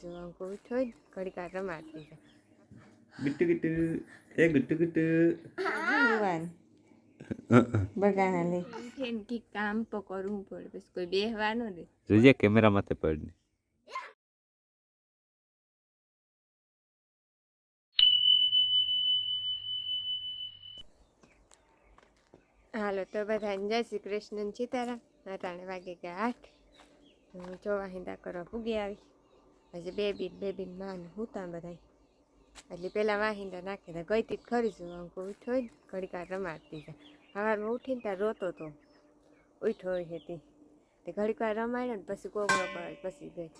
છું અંકો હોય ઘડીક રમાતી છે ગીટુ ગીટુ એ ગીટુ ગીટુ ભગવાન બગાના લે ઉઠીને કંઈક કામ તો કરવું પડે બસ કોઈ બેહવાનો ન દે. જોજે કેમેરા માથે પડને હાલો તો બધા જય શ્રી કૃષ્ણ સીતારામ. અટાણે વાગે ગયા આઠ. હું જોવા હિંદા કરવા પૂગી આવી. પછી બેબી બેબી માં હુતા બધા એટલે પેલા વાહિંદા નાખી દે ગઈ તી ખરી છું અંકો ઉઠ્યો હોય ઘડીક રમાડતી છે સવારમાં ઉઠીને ત્યાં રોતો તો ઉઠ્યો હતી તે ઘડીકવાર રમાડ્યો ને પછી કોગળો પડે પછી ગઈ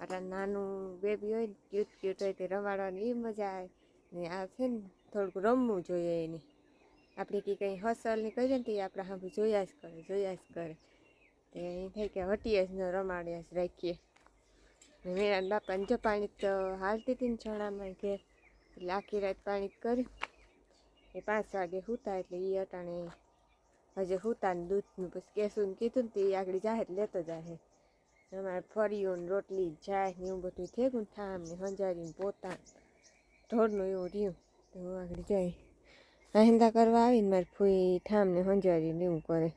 અટાણે નાનું બેબી હોય ને ક્યુટ ક્યુટ હોય તે રમાડવાની એ મજા આવે ને આ છે ને થોડુંક રમવું જોઈએ એની આપણે કી કંઈ હસલ ને કરીએ ને તો એ આપણે સાંભળું જોયા જ કરે જોયા જ કરે તે એ થાય કે હટીએ જ ન રમાડ્યા જ રાખીએ ને મેરા બાપાને જો પાણી તો હાલતી હતી ને છણામાં ઘેર. એટલે આખી રાત પાણી કર્યું એ પાંચ વાગે સૂતા એટલે એ અટાણે હજે સૂતા ને દૂધનું પછી કેસું કીધું ને તે આગળ જાહેર લેતો જાહે. અમારે ફળીઓ ને રોટલી જાય ને એવું બધું થયું ને થામ ને હંજારીને પોતા ઢોરનું એવું રહ્યું. તો હું આગળ જાય આહિંદા કરવા આવીને મારી ફૂઈ ઠામને હંજારીને એવું કરે.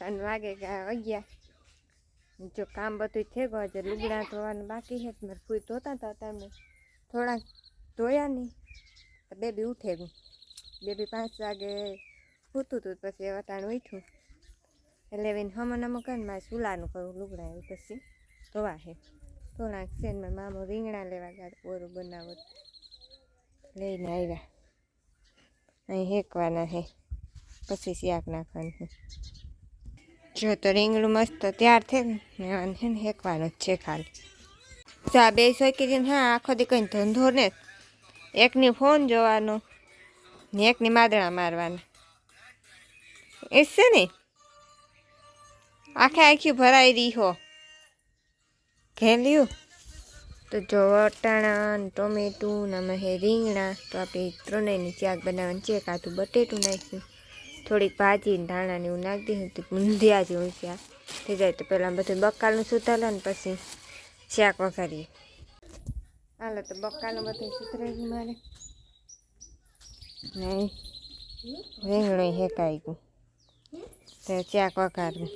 તો વાગે ગયા અગિયાર. જો કામ બધું થઈ ગયું છે લુગડા ધોવાનું બાકી છે, મારે ફૂઈ ધોતા હતા તમે થોડાક ધોયા નહીં બેબી ઉઠે ગયું બેબી પાંચ વાગે સૂતું હતું પછી વટાણ ઉઠ્યું. એટલે એને હમણાં નમો કરીને મારે સુલાનું કરું લુગડા એવું પછી ધોવા છે. થોડાક છે ને મામો રીંગણા લેવા ગયા ઓરું બનાવો લઈને આવ્યા. અહીં હેકવાના છે, પછી શાક નાખવાનું છે. જો તો રીંગણું મસ્ત તૈયાર થઈ ને છે ને હેકવાનું જ છે ખાલી. ચા બે જઈને હા, આખો દી કંઈ ધંધો ને એકની ફોન જોવાનો, ને એકની માદણા મારવાના. એ છે ને. આખે આખી ભરાઈ રહી હો. ઘેલ્યું. તો જો વટાણા ને ટોમેટું ને અમે રીંગણા તો આપણે ત્રણેયની શાક બનાવવાની છે કાતું બટેટું નાખ્યું. થોડીક ભાજી ને ધાણા ને એવું નાખી દીધું તો મૂંધિયા જેવું શાક થઈ જાય તો પહેલાં બધું બકાલનું સુધારો ને પછી શાક વઘારીએ. હાલો તો બકાલું બધું સુધરાઈ ગયું મારે. નહીં રીંગણું હેકાઈ ગયું. તો શાક વઘારવું.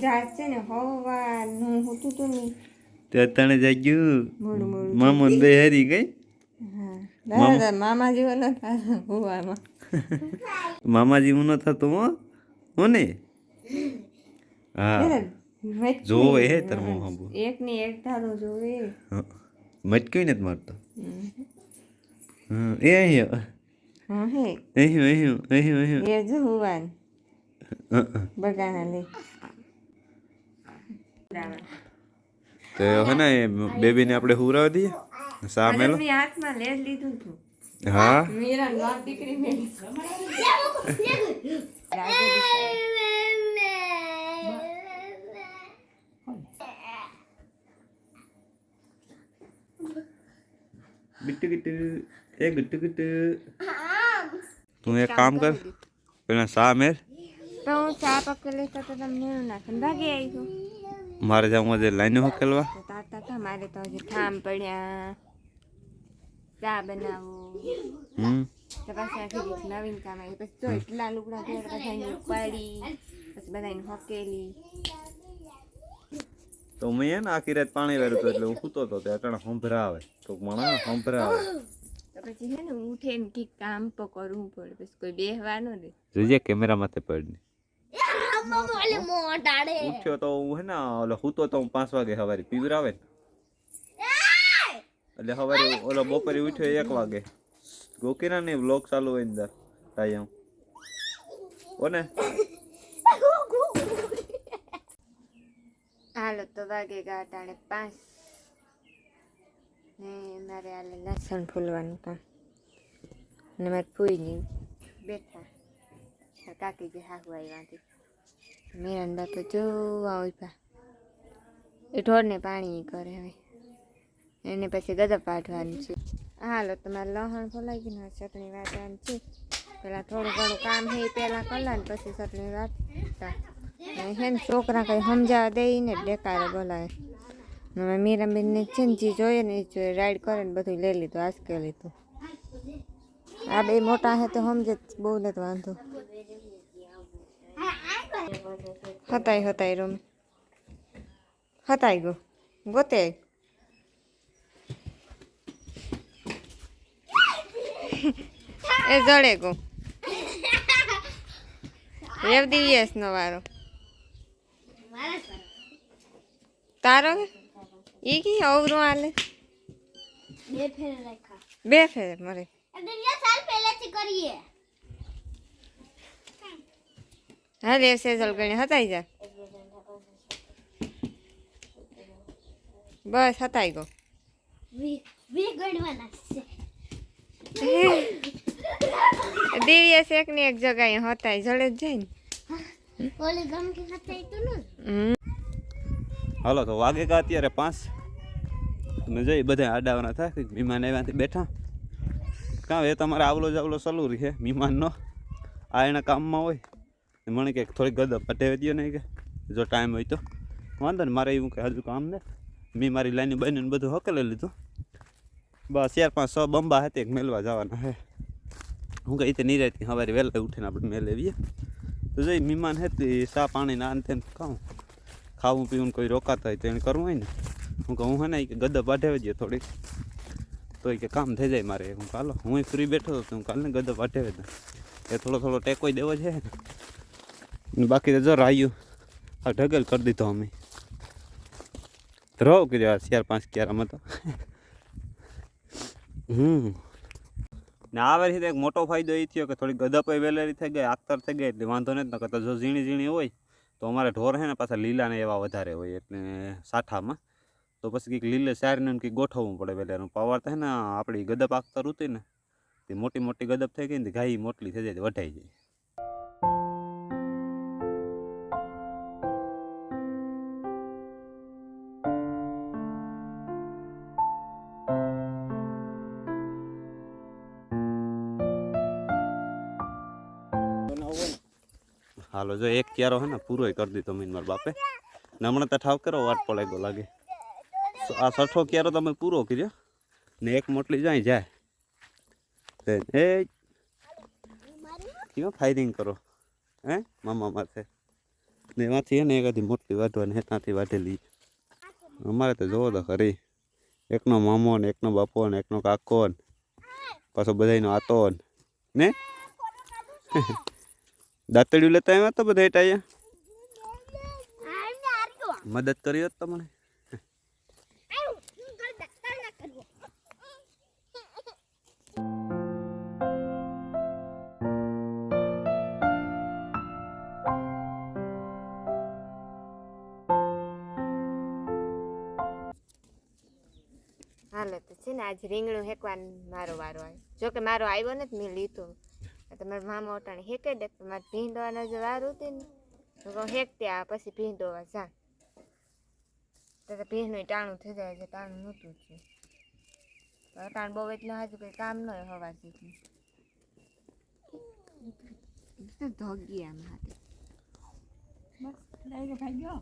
ઝાડ છે ને હવાનું હોતું તો નહીં. તે તને જાગ્યું. મામો બે હરી ગઈ. હા. દાદા મામા જેવો ન થાય હોવામાં મામાજી હું ન થતો હો. હો ને? હા. જોવે હે તાર મોં હાંભુ. એક ની એક ધારો જોવે. મટક્યો ને મારતો. હા એ અહીં હા. હે અહીં અહીં અહીં અહીં એ જો હોવાન બગાના લે તો હે ને એ બેબીને આપણે હુરાવી દઈએ સા મેલો મેં હાથમાં લેજ લીધું હતું હા મીરા નાત દીકરી મેં ગીટુ ગીટુ એ ગીટુ ગીટુ તું એક કામ કર પેલા સા મેર તો હું ચા પકેલી તો તમને એવું નાખે ભાગી આવી છું મારે જવું આજે લાઈન હોકેલવા. તો તાતા તા મારે તો હજી ઠામ પડ્યા. ચા બનાવો. હમ. તો પાછી આખી રીત નવીન કામ આવી. પછી તો એટલા લુગડા પહેર બધાને ઉપાડી પછી બધાને હકેલી. તો મેં હે ને આખી રાત પાણી વાળ્યું હતું એટલે હું સૂતો હતો તે અટાણે સંભરા આવે તો માણસ સંભરા આવે તો પછી છે ને ઉઠે ને કંઈક કામ તો કરવું પડે. પછી કોઈ બેહવા ન દે. જોજે કેમેરા માથે પડને ઉઠ્યો તો હું હે ને ઓલો સૂતો તો હું પાંચ વાગે સવારે પીવરાવે ને. એટલે સવારે ઓલો બપોરે ઉઠ્યો એક વાગે. ગોકીના ને બ્લોક ચાલુ હોય અંદર થાય હું ઓને? હાલો તો વાગે ગાટાણે પાંચ. ને મારે હાલે લસણ ફૂલવાનું કામ. ને મારે ફૂઈની બેઠા. કાકી જે હાહુ આવ્યા હતી મીરાનબા તો જોવા ઊભા એ ઢોરને પાણી કરે હવે એને પછી ગદપ પાઠવાનું છે હાલો તમારે લહણ ફોલાઈ ગયું ચટણી વાટવાની છે પહેલાં થોડું ઘણું કામ છે એ પહેલાં કરલા ને પછી ચટણી વાટતા હે ને છોકરા કંઈ સમજાવવા દઈને ને બેકારે બોલાવે હવે મીરાબેનને છે ને જે જોઈએ ને એ જોઈએ રાઈડ કરે ને બધું લઈ લીધું આસકે લીધું આ બે મોટા હે તો સમજે બહુ નથી વાંધો હતાઈ હતાઈ રૂમ હતાઈ ગયો ગોતે એ જડે ગો રેવ દિવ્યસ નો વારો તારો કે ઈ કી અવરું હાલે બે ફેર રાખા બે ફેર મરે દુનિયા સાલ પહેલેથી કરીએ હા દેવ સેજલ ગણે હતાઈ જા. બસ હતાઈ ગયો. વી વી ગણવાના છે. દિવ્ય શેકની એક જગ્યાએ હતાઈ જડે જ જાય ને. ઓલી કે તો ન? હમ. હાલો તો વાગે કા અત્યારે પાંચ. તમે જઈ બધા આડાવાના થાય કંઈક મહેમાન આવ્યાથી બેઠા. કાં એ તમારે આવલો જાવલો સલું રહે મહેમાનનો આ એના કામમાં હોય. મને કે થોડીક ગદપ પટેવી દો ને કે? જો ટાઈમ હોય તો. વાંધો ને, મારે એવું કે હજુ કામ ને. મેં મારી લાઈન બનીને બધું હકેલી લીધું. બસ ચાર પાંચ સો બંબા હતી એક મેલવા જવાના હે. હું કઈ રીતે નહીં રહેતી સવારે વહેલા ઉઠીને આપણે મેં લેવીએ તો જઈ મહેમાન હતી ચા પાણી ના તેમ ખાઉં. ખાવું પીવું કોઈ રોકાતા હોય તો એને કરવું હોય ને. હું કહું, હે ને, ઈ કે ગદા પાઠવી દઈએ થોડીક. તો ઈ કે કામ થઈ જાય મારે. હું કાલો હું ફ્રી બેઠો હતો, તો હું કાલને ગદા પાઠવી દઉં એ થોડો થોડો ટેકો દેવો છે ને. બાકી તો જો રાયું આ ઢગલ કરી દીધો અમે. રહો કર્યો ચાર પાંચ ક્યારામાં તો. હમ. ને આ વર્ષે એક મોટો ફાયદો એ થયો કે થોડી ગદપ વેલેરી થઈ ગઈ, આખતર થઈ ગઈ, એટલે વાંધો નથી, નકર તો જો ઝીણી ઝીણી હોય, તો અમારે ઢોર છે ને પાછા લીલા ને એવા વધારે હોય, એટલે સાઠામાં. તો પછી કંઈક લીલે સારીને કંઈક ગોઠવવું પડે વેલેનું પાવર થાય ને આપણી ગદપ આખતર હતી ને તે મોટી મોટી ગદપ થઈ ગઈ ને ગાય મોટલી થઈ જાય, તો વઢાઈ જાય. હાલો, જો એક ક્યારો હે ને પૂરો કરી દીધો મીન મારા બાપે. ને હમણાં તો ઠાવ કરો, વાટ પડે ગયો લાગે આ છઠ્ઠો ક્યારો તમે પૂરો કર્યો. ને એક મોટલી જાય. જાય એ કેવો ફાયરિંગ કરો? હે, મામા માથે. ને એમાંથી એને એક એકાદી મોટલી વાઢવાની હેતાથી વાઢેલી. અમારે તો જોવો તો ખરી. એકનો મામો ને એકનો બાપો ને એકનો કાકો ને. પાછો બધાયનો આતો ને? દાંતડિયું લેતા આવ્યા તો બધા ટાયા આને આર્યો મદદ કરી હોત તમને? આયો હું કર દસ્તા ના કરવો હાલો, તો છે ને આજ રીંગણું હેકવાનું મારો વારો આવ્યો. જો કે મારો આવ્યો ને તો મેં લીધું. આ તમારા મામા ઓટાણે હેકે દે તો મારે ભીંડવાના જે વાર હતી ને હેકતી આ પછી ભીંડોવા જા. તો ભીનું ભીંડનું ટાણું થઈ જાય છે ટાણું નહોતું છે. ટાણ બહુ એટલે હજુ કંઈ કામ ન હોય હવા સુધી ધોગી આમ હાથે. બસ ભાઈ ગયો.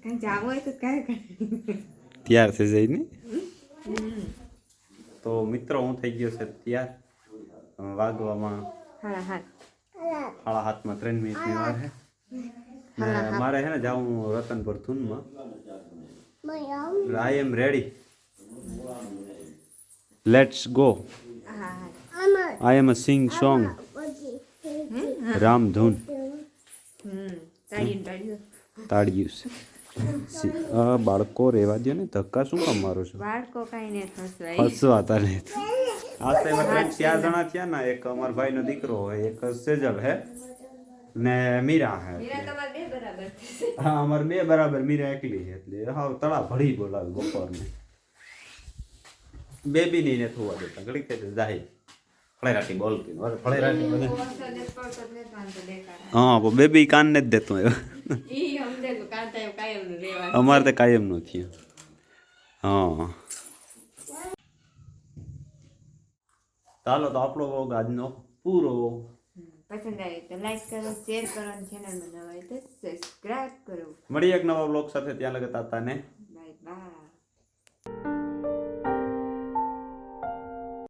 કંઈ જાવું હોય તો કાંઈ તૈયાર થઈ જઈને તો મિત્રો હું થઈ ગયો છે તૈયાર. અ, વાગવામાં હા હા સાડા હાથમાં ત્રણ મિનિટની વાર છે. ને મારે છે ને જાવું Ratanpur ધૂનમાં I am ready let's go હા હા આઈ am a sing song Ram ધૂન હમ તાળીયું તાળીયું તાળિયું છે. સી- આ બાળકો રેવા દો ને ધક્કા શું કામ મારો છો? બાળકો કાંઈ નહીં થશે હસવા તારે આજ તો એમાં ત્રણ ચાર જણા થયા ને એક અમારા ભાઈનો દીકરો હોય એક સેજલ હે ને મીરા હે. મીરા તમારે બે બરાબર થશે હા અમારે બે બરાબર મીરા એકલી છે એટલે હાવ તળા ભળી બોલાવે બપોરને. બેબી ની ને થવા દેતા ઘડીક થઈ જાય. ફળેરાટી બોલતી ફળેરાટી હા પણ બેબી કાન ને જ દેતું. અમારે તો કાયમનું થયું. હા. ચાલો તો આપણો વોગ આજનો પૂરો. પસંદ આવે તો લાઈક કરો શેર કરો અને ચેનલમાં નવા હોય તો સબસ્ક્રાઇબ કરો. મળી એક નવા બ્લોગ સાથે. ત્યાં લગત હતા ને બાય બાય